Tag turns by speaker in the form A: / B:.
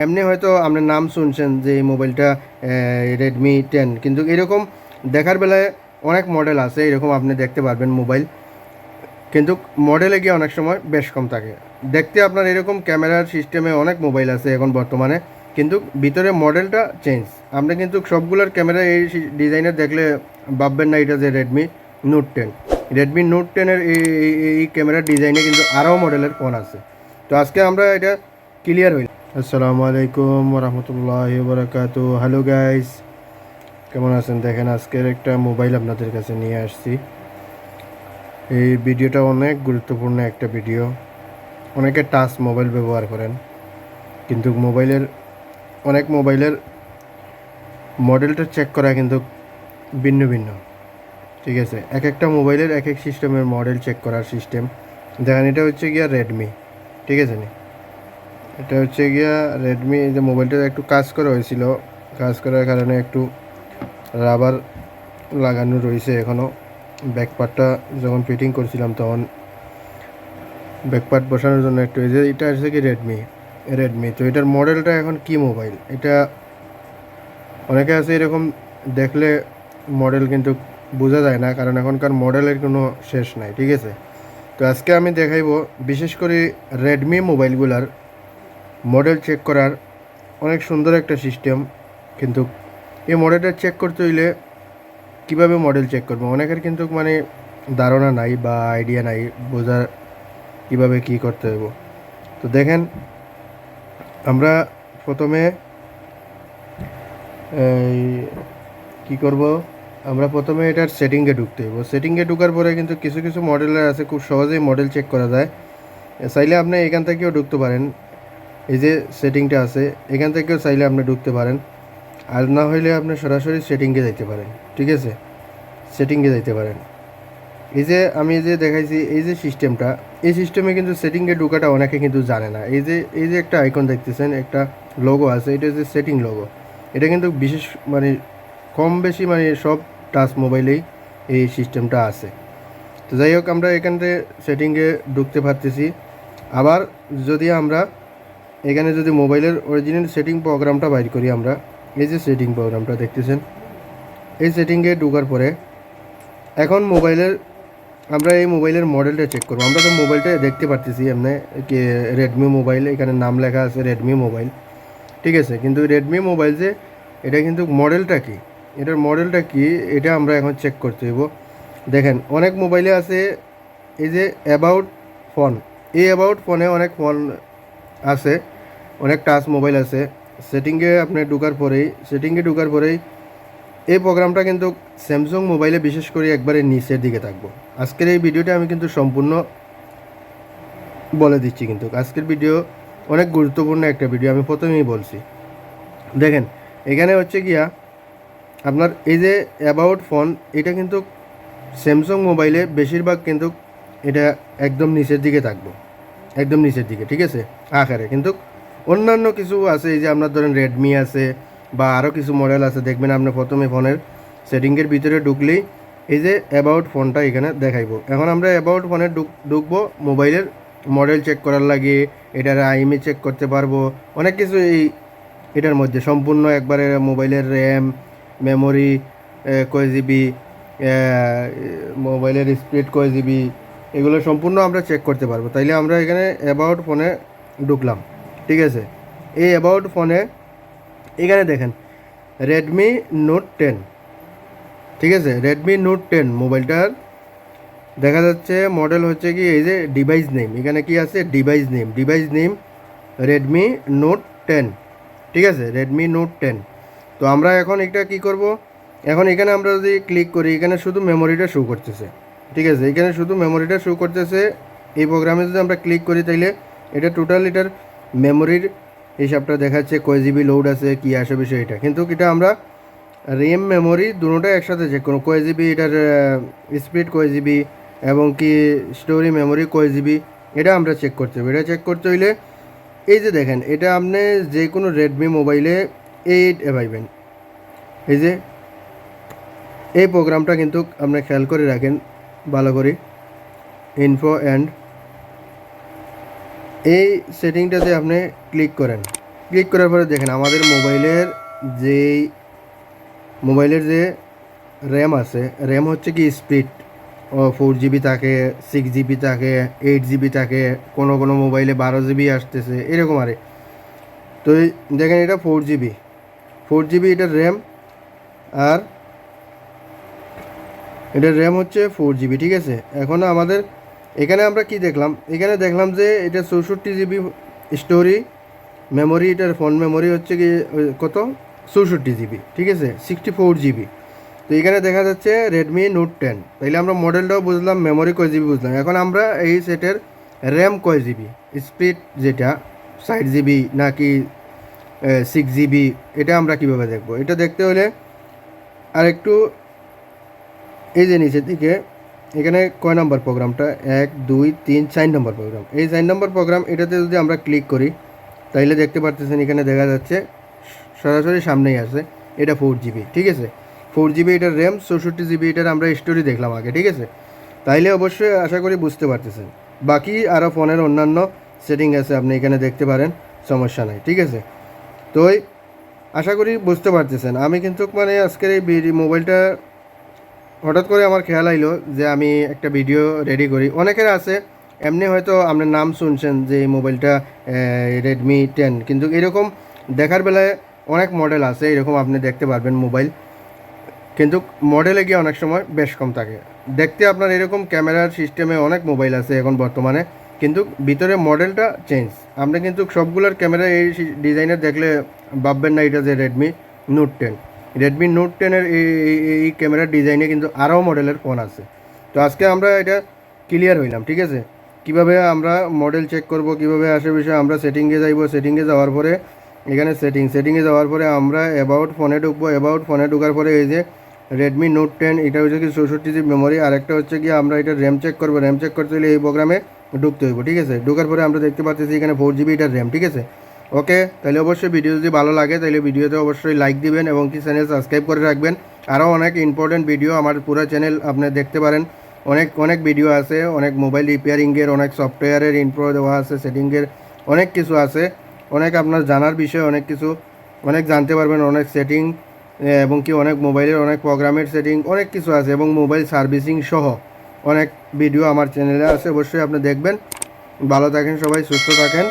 A: এমনি হয়তো আপনার নাম শুনছেন যে এই মোবাইলটা রেডমি টেন কিন্তু এরকম দেখার বেলায় অনেক মডেল আছে, এরকম আপনি দেখতে পারবেন মোবাইল। কিন্তু মডেলে গিয়ে অনেক সময় বেশ কম থাকে। দেখতে আপনার এরকম ক্যামেরার সিস্টেমে অনেক মোবাইল আছে এখন বর্তমানে, কিন্তু ভিতরে মডেলটা চেঞ্জ আপনি কিন্তু সবগুলোর ক্যামেরা এই ডিজাইনের দেখলে ভাববেন না, এটা যে Redmi Note ten Redmi Note টেনের এই, এই- ক্যামেরার ডিজাইনে কিন্তু আরও মডেলের ফোন আছে। তো আজকে আমরা এটা ক্লিয়ার হইল আসসালামু আলাইকুম রহমতুল্লাহ বরকাত হ্যালো গাইস কেমন আছেন? দেখেন, আজকের একটা মোবাইল আপনাদের কাছে নিয়ে আসছি। এই ভিডিওটা অনেক গুরুত্বপূর্ণ একটা ভিডিও অনেকে টাচ মোবাইল ব্যবহার করেন। কিন্তু মোবাইলের অনেক মোবাইলের মডেলটা চেক করা কিন্তু ভিন্ন ভিন্ন। ঠিক আছে? এক একটা মোবাইলের এক এক সিস্টেমের মডেল চেক করার সিস্টেম দেখেন, এটা হচ্ছে গিয়া রেডমি ঠিক আছে নি? এটা হচ্ছে গিয়া রেডমি যে মোবাইলটা একটু কাজ করা হয়েছিল। কাজ করার কারণে একটু রাবার লাগানো রয়েছে এখনও ব্যাকপার্টটা যখন ফিটিং করছিলাম তখন ব্যাকপার্ট বসানোর জন্য একটু, এই যে এটা হচ্ছে কি রেডমি রেডমি তো এটার মডেলটা এখন কি মোবাইল এটা অনেকে আছে এরকম দেখলে মডেল কিন্তু বোঝা যায় না, কারণ এখনকার মডেলের কোনো শেষ নাই, ঠিক আছে? তো আজকে আমি দেখাইবো, বিশেষ করে রেডমি মোবাইলগুলার মডেল চেক করার অনেক সুন্দর একটা সিস্টেম কিন্তু এই মডেলটা চেক করতে হইলে কীভাবে মডেল চেক করব? অনেকের কিন্তু মানে ধারণা নাই বা আইডিয়া নাই বোঝার কীভাবে কি করতে হইব। তো দেখেন, আমরা প্রথমে কি করব? আমরা প্রথমে এটার সেটিংয়ে ঢুকতে হইব। সেটিংয়ে ঢুকার পরে কিন্তু কিছু কিছু মডেলের আছে, খুব সহজেই মডেল চেক করা যায়। চাইলে আপনি এখান থেকেও ঢুকতে পারেন। এই যে সেটিংটা আছে, এখান থেকেও চাইলে আপনি ঢুকতে পারেন। আর না হইলে আপনি সরাসরি সেটিংয়ে যাইতে পারেন, ঠিক আছে? সেটিংয়ে যাইতে পারেন। এই যে আমি যে দেখাইছি, এই যে সিস্টেমটা এই সিস্টেমে কিন্তু সেটিংয়ে ঢোকাটা অনেকে কিন্তু জানে না। এই যে এই যে একটা আইকন দেখতেছেন, একটা লোগো আছে, এটা হচ্ছে সেটিং লোগো এটা কিন্তু বিশেষ মানে কম বেশি মানে সব টাচ মোবাইলেই এই সিস্টেমটা আছে। তো যাই হোক, আমরা এখান থেকে সেটিংয়ে ঢুকতে পারতেছি। আবার যদি আমরা এখানে যদি মোবাইলের অরিজিনাল সেটিং প্রোগ্রামটা বাইর করি আমরা, এই যে সেটিং প্রোগ্রামটা দেখতেছেন, এই সেটিংয়ে ঢোকার পরে এখন মোবাইলের, আমরা এই মোবাইলের মডেলটা চেক করব। আমরা তো মোবাইলটা দেখতে পারতেছি, এমনি কি রেডমি মোবাইল এখানে নাম লেখা আছে রেডমি মোবাইল ঠিক আছে? কিন্তু রেডমি মোবাইল যে, এটা কিন্তু মডেলটা কি? এটার মডেলটা কি? এটা আমরা এখন চেক করতে হইব। দেখেন, অনেক মোবাইলে আছে এই যে অ্যাবাউট ফোন এই অ্যাবাউট ফোনে অনেক ফোন আছে, অনেক টাচ মোবাইল আছে। সেটিংয়ে আপনি ঢুকার পরেই সেটিংয়ে ঢুকার পরেই এই প্রোগ্রামটা কিন্তু স্যামসাং মোবাইলে বিশেষ করে একবারে নিচের দিকে থাকব। আজকের এই ভিডিওটা আমি কিন্তু সম্পূর্ণ বলে দিচ্ছি কিন্তু। আজকের ভিডিও অনেক গুরুত্বপূর্ণ একটা ভিডিও আমি প্রথমেই বলছি। দেখেন, এখানে হচ্ছে গিয়া আপনার এই যে অ্যাবাউট ফোন এটা কিন্তু স্যামসাং মোবাইলে বেশিরভাগ কিন্তু এটা একদম নিচের দিকে থাকব। একদম নিচের দিকে, ঠিক আছে? আকারে। কিন্তু অন্যান্য কিছু আছে, এই যে আপনার ধরেন রেডমি আছে, বা আরও কিছু মডেল আছে, দেখবেন আপনি প্রথমে ফোনের সেটিংয়ের ভিতরে ঢুকলেই এই যে অ্যাবাউট ফোনটা এখানে দেখাইবো। এখন আমরা অ্যাবাউট ফোনে ঢুক, ঢুকবো মোবাইলের মডেল চেক করার লাগে, এটার আইএমই চেক করতে পারব, অনেক কিছু এই এটার মধ্যে। সম্পূর্ণ একবারে মোবাইলের র্যাম মেমোরি কয় জিবি মোবাইলের স্পিড কয় জিবি এগুলো সম্পূর্ণ আমরা চেক করতে পারব। তাইলে আমরা এখানে অ্যাবাউট ফোনে ঢুকলাম। ঠিক আছে? এই অ্যাবাউট ফোনে এখানে দেখেন রেডমি নোট টেন ঠিক আছে? রেডমি নোট টেন মোবাইলটার দেখা যাচ্ছে মডেল হচ্ছে কি, এই যে ডিভাইস নেম এখানে কি আছে? Device name device name Redmi Note ten ঠিক আছে? রেডমি নোট টেন তো আমরা এখন এটা কি করব? এখন এখানে আমরা যদি ক্লিক করি, এখানে শুধু মেমোরিটা শো করতেছে। ঠিক আছে, এখানে শুধু মেমোরিটা শো করতেছে। এই প্রোগ্রামে যদি আমরা ক্লিক করি তাইলে এটা টোটাল এটার মেমোরির হিসাবটা দেখাচ্ছে, কয় জিবি লোড আছে, কী আসে বিষয় এটা। কিন্তু এটা আমরা র্যাম মেমোরি দুটোটা একসাথে চেক করব। কয় জিবি এটার স্পিড কয় জিবি এবং কি স্টোরি মেমোরি কয় জিবি এটা আমরা চেক করতে হবে। এটা চেক করতে হইলে এই যে দেখেন, এটা আপনি যে কোনো রেডমি মোবাইলে এইট পাইবেন। এই যে, এই প্রোগ্রামটা কিন্তু আপনি খেয়াল করে রাখেন। ভালো করে। ইনফো অ্যান্ড এই সেটিংটাতে আপনি ক্লিক করেন। ক্লিক করার পরে দেখেন আমাদের মোবাইলের যেই, মোবাইলের যে র্যাম আছে র্যাম হচ্ছে কি স্পিড ফোর জিবি থাকে সিক্স জিবি থাকে এইট জিবি থাকে, কোনো কোনো মোবাইলে বারো জিবি আসতেছে, এরকম আরে। তো দেখেন এটা ফোর জিবি ফোর জিবি এটার র্যাম আর এটার র্যাম হচ্ছে ফোর জিবি ঠিক আছে? এখন আমাদের এখানে আমরা কি দেখলাম? এখানে দেখলাম যে এটা চৌষট্টি জিবি স্টোরি মেমোরি এটার ফোন মেমোরি হচ্ছে কি কত? চৌষট্টি জিবি ঠিক আছে? সিক্সটি ফোর জিবি তো এখানে দেখা যাচ্ছে রেডমি নোট টেন তাইলে আমরা মডেলটাও বুঝলাম মেমোরি কয় জিবি বুঝলাম। এখন আমরা এই সেটের র্যাম কয় জিবি স্পিড যেটা, ষাট জিবি নাকি সিক্স জিবি এটা আমরা কীভাবে দেখব? এটা দেখতে হলে আর একটু এই যে নিচের দিকে, এখানে কয় নম্বর প্রোগ্রামটা? এক, দুই, তিন, চার নম্বর প্রোগ্রাম। এই চার নম্বর প্রোগ্রাম, এটাতে যদি আমরা ক্লিক করি, তাইলে দেখতে পারতেছেন এখানে দেখা যাচ্ছে সরাসরি সামনেই আছে, এটা ফোর জিবি, ঠিক আছে? ফোর জিবি এটার র্যাম, চৌষট্টি জিবি এটার আমরা স্টোরি দেখলাম আগে, ঠিক আছে? তাইলে অবশ্যই আশা করি বুঝতে পারতেছেন। বাকি আরও ফোনের অন্যান্য সেটিং আছে, আপনি এখানে দেখতে পারেন, সমস্যা নাই, ঠিক আছে? তো আশা করি বুঝতে পারতেছেন। আমি কিন্তু মানে আজকের এই মোবাইলটা হঠাৎ করে আমার খেয়াল আইলো যে আমি একটা ভিডিও রেডি করি। অনেকের আছে, এমনি হয়তো আপনার নাম শুনছেন যে এই মোবাইলটা রেডমি টেন কিন্তু এরকম দেখার বেলায় অনেক মডেল আছে, এরকম আপনি দেখতে পারবেন মোবাইল কিন্তু মডেলে গিয়ে অনেক সময় বেশ কম থাকে। দেখতে আপনার এরকম ক্যামেরার সিস্টেমে অনেক মোবাইল আছে এখন বর্তমানে, কিন্তু ভিতরে মডেলটা চেঞ্জ আপনি কিন্তু সবগুলোর ক্যামেরা এই ডিজাইনের দেখলে ভাববেন না এটা যে Redmi Note ten Redmi Note টেনের এই ক্যামেরার ডিজাইনে কিন্তু আরও মডেলের ফোন আছে। তো আজকে আমরা এটা ক্লিয়ার হইলাম, ঠিক আছে? কীভাবে আমরা মডেল চেক করব, কীভাবে আসে বিষয়ে, আমরা সেটিংয়ে যাইব সেটিংয়ে যাওয়ার পরে, এখানে সেটিং সেটিংয়ে যাওয়ার পরে আমরা অ্যাবাউট ফোনে ঢুকবো অ্যাবাউট ফোনে ঢোকার পরে এই যে রেডমি নোট টেন এটা হচ্ছে কি চৌষট্টি জিবি মেমোরি আর একটা হচ্ছে কি আমরা এটা র্যাম চেক করব র্যাম চেক করতে হলে এই প্রোগ্রামে ঢুকতে হইব, ঠিক আছে? ঢোকার পরে আমরা দেখতে পাচ্ছি এখানে ফোর জিবি এটার র্যাম ঠিক আছে? ওকে, তাহলে অবশ্যই ভিডিও যদি ভালো লাগে, তাহলে ভিডিওতে অবশ্যই লাইক দিবেন এবং কি চ্যানেল সাবস্ক্রাইব করে রাখবেন। আরও অনেক ইম্পর্টেন্ট ভিডিও আমার পুরো চ্যানেল আপনি দেখতে পারেন। অনেক অনেক ভিডিও আছে, অনেক মোবাইল রিপেয়ারিংয়ের অনেক সফটওয়্যারের ইনফো দেওয়া আছে সেটিংয়ের অনেক কিছু আছে। অনেক আপনার জানার বিষয়, অনেক কিছু, অনেক জানতে পারবেন, অনেক সেটিং এবং কি অনেক মোবাইলের অনেক প্রোগ্রামের সেটিং অনেক কিছু আছে, এবং মোবাইল সার্ভিসিং সহ অনেক ভিডিও আমার চ্যানেলে আছে, অবশ্যই আপনি দেখবেন। ভালো থাকেন সবাই, সুস্থ থাকেন।